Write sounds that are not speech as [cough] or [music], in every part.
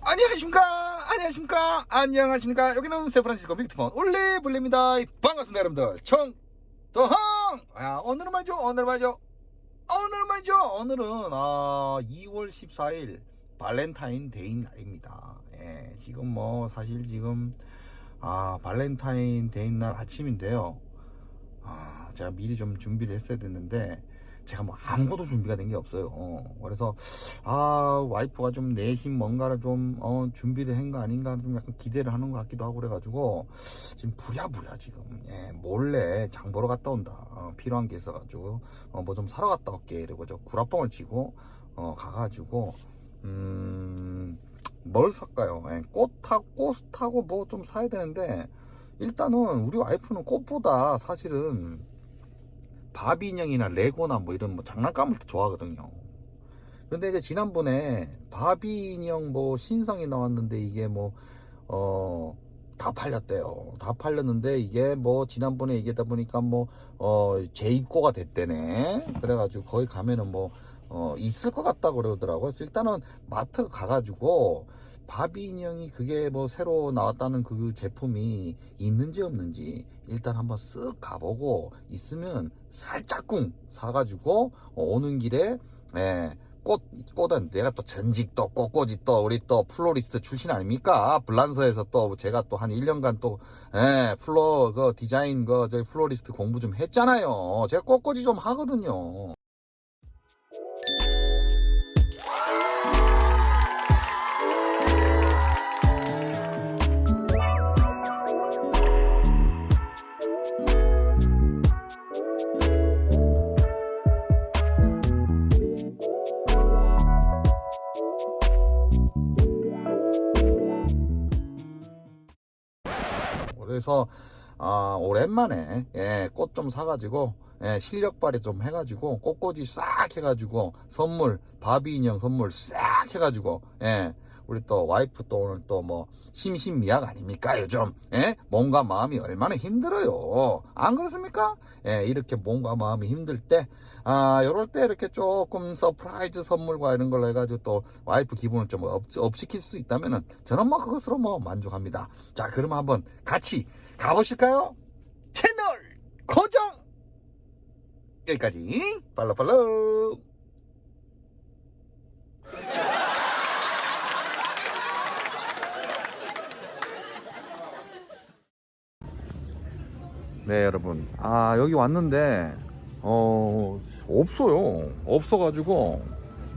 안녕하십니까? 안녕하십니까? 안녕하십니까? 여기는 샌프란시스코 빅트먼 올리블리입니다. 반갑습니다 여러분들. 청도항 아, 오늘은 말이죠 오늘은 말이죠. 오늘은 말이죠. 오늘은 아, 2월 14일 발렌타인데이 날입니다. 예, 지금 뭐 사실 지금 아 발렌타인데이 날 아침인데요. 아, 제가 미리 좀 준비를 했어야 됐는데 제가 뭐 아무것도 준비가 된 게 없어요. 어, 그래서 아 와이프가 좀 내심 뭔가를 좀 어, 준비를 한 거 아닌가 좀 약간 기대를 하는 것 같기도 하고 그래가지고 지금 부랴부랴 지금 예, 몰래 장 보러 갔다 온다. 어, 필요한 게 있어가지고 어, 뭐 좀 사러 갔다 올게 이러고 저 구라뻥을 치고 어, 가가지고 음. 뭘 살까요? 예, 꽃 타, 꽃 타고 뭐 좀 사야 되는데, 일단은 우리 와이프는 꽃보다 사실은 바비 인형이나 레고나 뭐 이런 뭐 장난감을 더 좋아하거든요. 근데 이제 지난번에 바비 인형 뭐 신상이 나왔는데 이게 뭐, 어, 다 팔렸대요. 다 팔렸는데 이게 뭐 지난번에 얘기하다 보니까 뭐, 어, 재입고가 됐대네. 그래가지고 거기 가면은 뭐, 어, 있을 것 같다 그러더라고요. 그래서 일단은 마트 가가지고 바비 인형이 그게 뭐 새로 나왔다는 그 제품이 있는지 없는지 일단 한번 쓱 가보고 있으면 살짝쿵 사가지고 어, 오는 길에 예, 꽃, 꽃은 내가 또 전직 또 꽃꽂이 또 우리 또 플로리스트 출신 아닙니까? 블란서에서 또 제가 또 한 1년간 또 예, 플로 그 디자인 그 저희 플로리스트 공부 좀 했잖아요. 제가 꽃꽂이 좀 하거든요. 그래서 아, 오랜만에 예, 꽃 좀 사가지고 예, 실력 발휘 좀 해가지고 꽃꽂이 싹 해가지고 선물 바비 인형 선물 싹 해가지고 예, 우리 또 와이프 또 오늘 또 뭐 심신미약 아닙니까 요즘? 예? 몸과 마음이 얼마나 힘들어요. 안 그렇습니까? 예, 이렇게 몸과 마음이 힘들 때 아, 요럴 때 이렇게 조금 서프라이즈 선물과 이런 걸 해가지고 또 와이프 기분을 좀 업, 업시킬 수 있다면은 저는 뭐 그것으로 뭐 만족합니다. 자 그러면 한번 같이 가보실까요? 채널 고정! 여기까지. 팔로팔로 네 여러분. 아 여기 왔는데 어 없어요. 없어가지고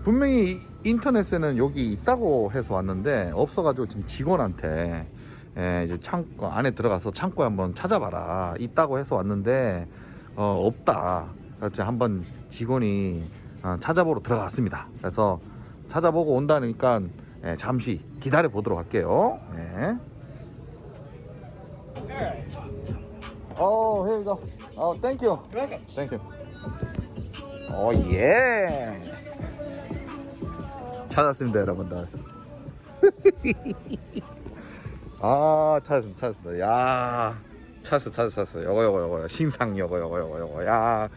분명히 인터넷에는 여기 있다고 해서 왔는데 없어가지고 지금 직원한테 예, 이제 창고 안에 들어가서 창고에 한번 찾아봐라. 있다고 해서 왔는데 어, 없다. 그래서 한번 직원이 어, 찾아보러 들어갔습니다. 그래서 찾아보고 온다니까 예, 잠시 기다려 보도록 할게요. 예. Oh, here we go. Oh, thank you. Thank you. Oh, yeah. 찾았습니다, 여러분들. [laughs] 아, 찾았습니다, 찾았습니다. 야, 찾았어, 찾았어, 찾았어. 요거, 요거, 요거. 신상 요거, 요거, 요거, 요거. 야,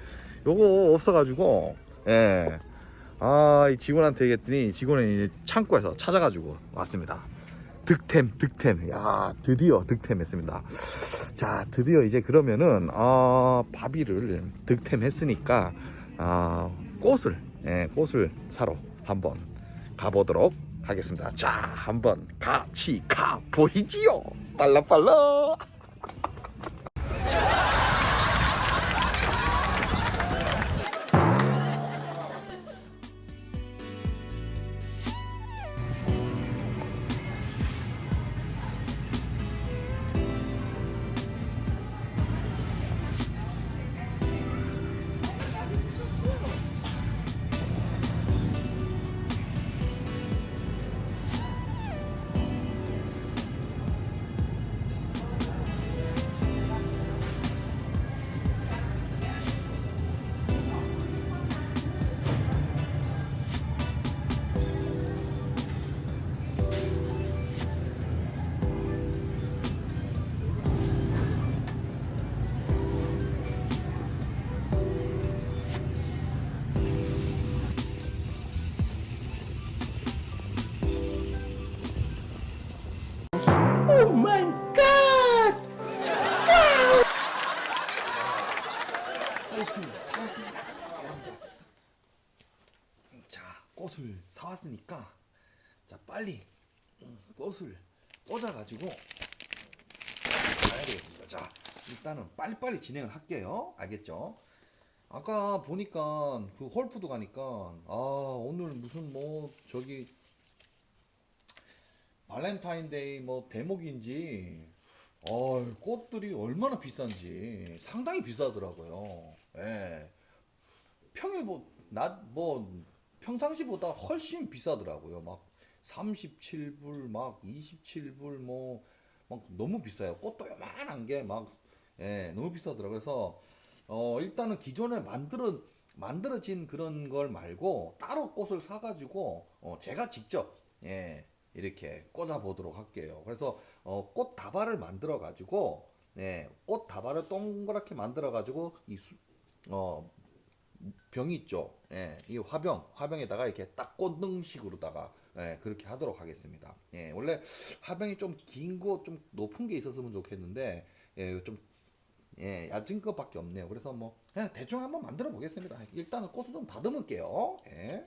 요거 없어가지고, 예. 아, 이 직원한테 얘기했더니 직원이 창고에서 찾아가지고 왔습니다. 득템, 득템. 야, 드디어 득템했습니다. 자, 드디어 이제 그러면은, 어, 바비를 득템했으니까, 어, 꽃을, 예, 꽃을 사러 한번 가보도록 하겠습니다. 자, 한번 같이 가 보이지요. 빨라빨라. 사왔으니까 자 빨리 음, 꽃을 꽂아가지고 가야 되겠습니다. 자 일단은 빨리빨리 진행을 할게요. 알겠죠? 아까 보니까 그 홀푸드 가니까 아 오늘 무슨 뭐 저기 발렌타인데이 뭐 대목인지 어 꽃들이 얼마나 비싼지 상당히 비싸더라고요. 예. 평일 뭐낮뭐 평상시보다 훨씬 비싸더라고요. 막 37불 막 27불 뭐 막 너무 비싸요. 꽃도 요만한 게 막 예, 너무 비싸더라고요. 그래서 어 일단은 기존에 만들어 만들어진 그런 걸 말고 따로 꽃을 사 가지고 어 제가 직접 예, 이렇게 꽂아 보도록 할게요. 그래서 어, 꽃 다발을 만들어 가지고 네, 꽃 다발을 동그랗게 만들어 가지고 이 수, 어, 병 있죠. 예, 이 화병, 화병에다가 이렇게 딱 꽂는 식으로다가 예, 그렇게 하도록 하겠습니다. 예, 원래 화병이 좀 긴 거, 좀 높은 게 있었으면 좋겠는데 예, 좀 예, 얕은 것밖에 없네요. 그래서 뭐 그냥 대충 한번 만들어 보겠습니다. 일단은 꽃을 좀 다듬을게요. 예.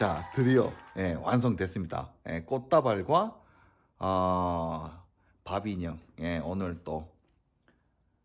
자, 드디어 예, 완성됐습니다. 예, 꽃다발과 아, 바비 인형. 예, 오늘 또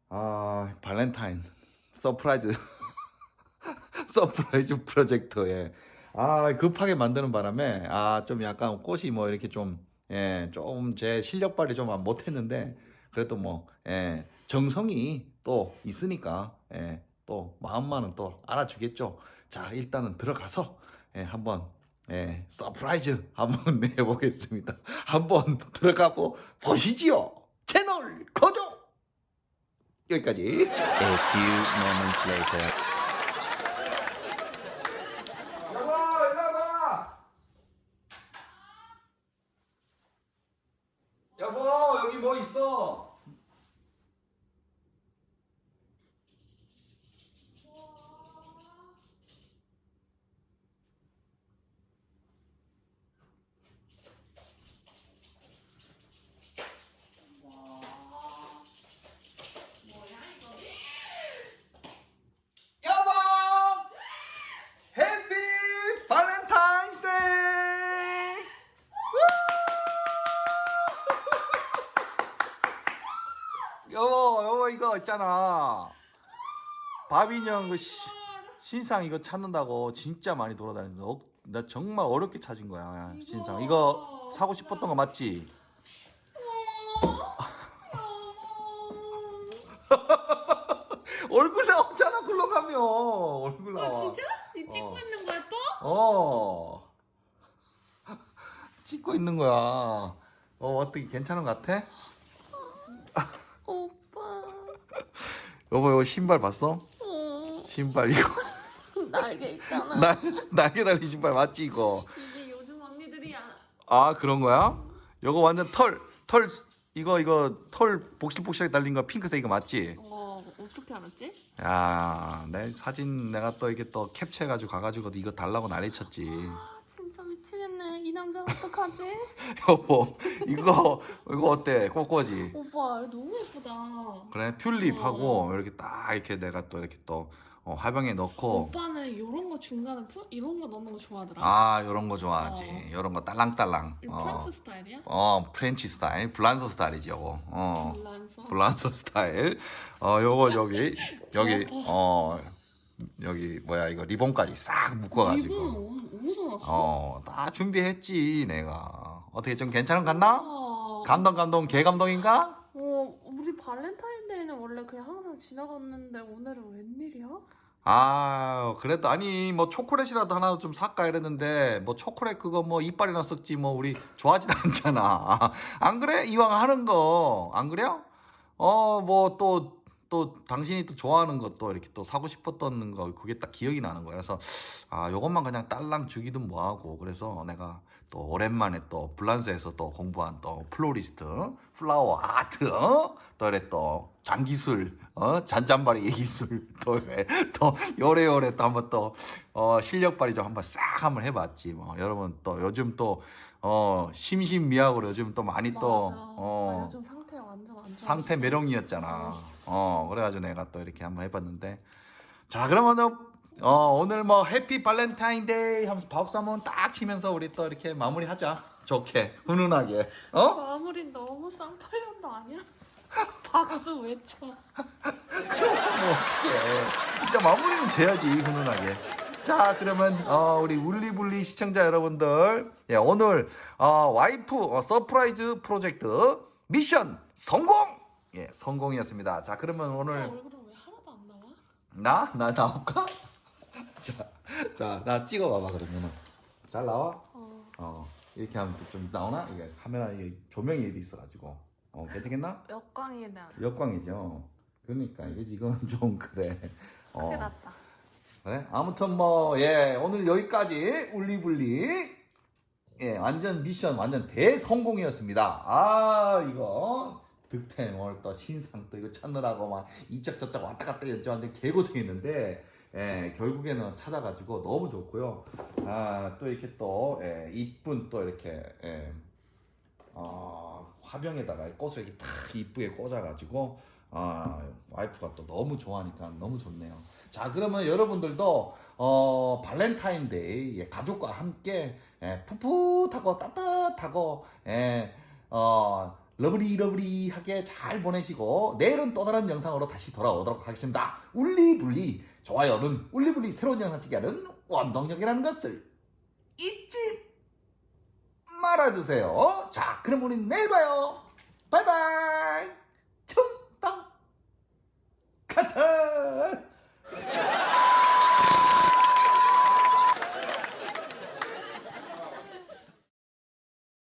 아, 발렌타인 [laughs] 서프라이즈 [laughs] 서프라이즈 프로젝터에 아, 급하게 만드는 바람에 아, 좀 약간 꽃이 뭐 이렇게 좀 예, 좀 제 실력 발휘 좀 못 했는데 그래도 뭐 예, 정성이 또 있으니까 예, 또 마음만은 또 알아주겠죠. 자, 일단은 들어가서 예, 한번 예, 서프라이즈 한번 [laughs] 내보겠습니다. 한번 들어가고 보시지요. 채널 고정. 여기까지. A few moments later. 여보, 일로 와봐. 여보, 여기 뭐 있어? 여보! 해피 발렌타인스데이! 여보, 여보 이 거 있잖아. 바비냥 그 시- 신상 이거 찾는다고 진짜 많이 돌아다니는데 어, 나 정말 어렵게 찾은 거야 신상. 이거 사고 싶었던 거 맞지? [laughs] 얼굴 나오잖아 굴러 가면 얼굴 나와 아 진짜? 이 찍고 어. 있는 거야 또? 어 [laughs] 찍고 있는 거야 어 어떻게 괜찮은 것 같아? 오빠. 여보 이거 신발 봤어? 어, 신발 이거 [laughs] 날개 있잖아. [laughs] 날 날개 달린 신발 맞지 이거 이게 요즘 언니들이야. 아 그런 거야? 이거 완전 털 털 이거 이거 털 복실복실하게 달린 거 핑크색 이거 맞지? 어 어떻게 알았지? 야, 내 사진 내가 또 이게 또 캡처해가지고 가가지고 이거 달라고 난리쳤지. 미치겠네. 이 남자 어떡하지? [laughs] 여보, 이거 이거 어때? 꼬꼬지? 오빠 너무 예쁘다. 그래 튤립하고 이렇게 딱 이렇게 내가 또 이렇게 또 어, 화병에 넣고 오빠는 이런 거 중간에 프, 이런 거 넣는 거 좋아하더라. 아 이런 거 좋아하지. 어. 이런 거 딸랑딸랑. 이거 어, 프랑스 스타일이야? 어 프렌치 스타일, 블란서 스타일이지 요거. 어. 블란서. 블란서 스타일. 어 요거 여기 [laughs] 여기 어. 어 여기 뭐야 이거 리본까지 싹 묶어가지고. 이분 났어? 어, 다 준비했지, 내가. 어떻게 좀 괜찮은 것 같나? 아, 감동, 감동, 개감동인가? 어, 우리 발렌타인데이는 원래 그냥 항상 지나갔는데 오늘은 웬일이야? 아, 그래도, 아니, 뭐, 초콜릿이라도 하나 좀 살까 이랬는데, 뭐, 초콜릿 그거 뭐, 이빨이나 썩지, 뭐, 우리 좋아하지도 [laughs] 않잖아. 안 그래? 이왕 하는 거. 안 그래요? 어, 뭐, 또, 또, 당신이 또 좋아하는 것도 이렇게 또 사고 싶었던 거, 그게 딱 기억이 나는 거야. 그래서, 아, 요것만 그냥 딸랑 주기든 뭐하고. 그래서 내가 또 오랜만에 또 블란스에서 또 공부한 또 플로리스트, 플라워 아트, 어? 또 이래 또 장기술, 어? 잔잔바리 기술, [laughs] 또, 왜, 또 요래요래 또 한번 또, 어, 실력 발휘 좀 한번 싹 한번 해봤지. 뭐, 여러분 또 요즘 또, 어, 심신미약으로 요즘 또 많이 또, 맞아. 나 어, 요즘 상태 완전 안 좋아. 상태 매력이었잖아. 어, 그래가지고 내가 또 이렇게 한번 해봤는데. 자, 그러면은, 어, 오늘 뭐, 해피 발렌타인데이 하면서 박수 한번 딱 치면서 우리 또 이렇게 마무리 하자. 좋게, 훈훈하게. 어? 마무리 너무 쌍팔년도 아니야? [laughs] 박수 외쳐. 뭐, 어떡해. 진짜 마무리는 재야지, 훈훈하게. 자, 그러면, 어, 우리 울리불리 시청자 여러분들. 예, 오늘, 어, 와이프 어, 서프라이즈 프로젝트 미션 성공! 예, 성공이었습니다. 자, 그러면 나 오늘. 얼굴은 왜 하나도 안 나와? 나? 나 나올까? [laughs] 자, 자, 나 찍어봐봐 그러면은 잘 나와? 어, 어, 이렇게 하면 좀 나오나? 이게 카메라 이게 조명이 이리 있어가지고 어, 괜찮겠나? 역광이 나. 역광이죠. 그러니까 이게 지금 [laughs] 좀 그래. 어, 났다. 그래? 아무튼 뭐, 예, 오늘 여기까지 울리불리. 예, 완전 미션 완전 대성공이었습니다. 아, 이거. 득템 오늘 또 신상 또 이거 찾느라고 막 이쪽 저쪽 왔다 갔다 연주하는데 개고생했는데 예, 결국에는 찾아가지고 너무 좋고요. 아, 또 이렇게 또 예, 이쁜 또 이렇게 예, 어, 화병에다가 꽃을 이렇게 탁 이쁘게 꽂아가지고 아, 와이프가 또 너무 좋아하니까 너무 좋네요. 자, 그러면 여러분들도 어, 발렌타인데이 예, 가족과 함께 예, 푸풋하고 따뜻하고 예, 어, 러브리 러브리하게 잘 보내시고 내일은 또 다른 영상으로 다시 돌아오도록 하겠습니다. 울리불리 좋아요는 울리불리 새로운 영상 찍게 하는 원동력이라는 것을 잊지 말아주세요. 자, 그럼 우리 내일 봐요. 바이바이. 충당 카타.